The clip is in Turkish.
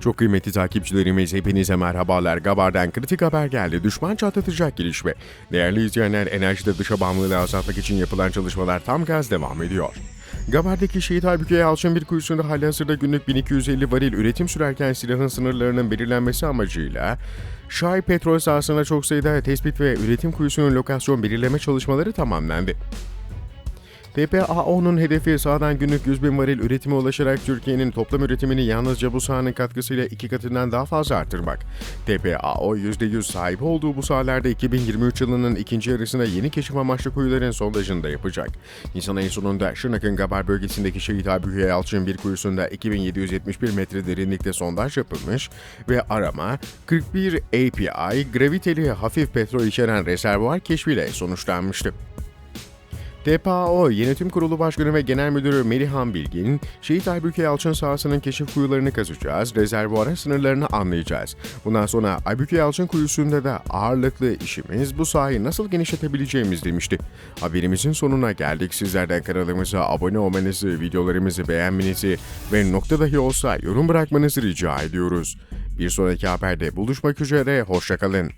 Çok kıymetli takipçilerimiz hepinize merhabalar. Gabar'dan kritik haber geldi. Düşman çatlatacak gelişme. Değerli izleyenler enerjide dışa bağımlılığı azaltmak için yapılan çalışmalar tam gaz devam ediyor. Gabar'daki şehit Aybüke Yalçın bir kuyusunda halihazırda günlük 1250 varil üretim sürerken silahın sınırlarının belirlenmesi amacıyla Şay petrol sahasına çok sayıda tespit ve üretim kuyusunun lokasyon belirleme çalışmaları tamamlandı. TPAO'nun hedefi sahadan günlük 100 bin varil üretime ulaşarak Türkiye'nin toplam üretimini yalnızca bu sahanın katkısıyla iki katından daha fazla artırmak. TPAO %100 sahip olduğu bu sahalarda 2023 yılının ikinci yarısında yeni keşif amaçlı kuyuların sondajını da yapacak. Nisan ayı sonunda Şırnak'ın Gabar bölgesindeki Şehit Abiye Yalçın bir kuyusunda 2771 metre derinlikte sondaj yapılmış ve arama 41 API graviteli hafif petrol içeren rezervuar keşfiyle sonuçlanmıştı. TPAO Yönetim Kurulu Başkanı ve Genel Müdürü Melihan Bilgin, Şehit Aybüke Yalçın sahasının keşif kuyularını kazacağız, rezervuarın sınırlarını anlayacağız. Bundan sonra Aybüke Yalçın kuyusunda da ağırlıklı işimiz bu sahayı nasıl genişletebileceğimiz demişti. Haberimizin sonuna geldik. Sizlerden kanalımıza abone olmanızı, videolarımızı beğenmenizi ve nokta dahi olsa yorum bırakmanızı rica ediyoruz. Bir sonraki haberde buluşmak üzere, hoşçakalın.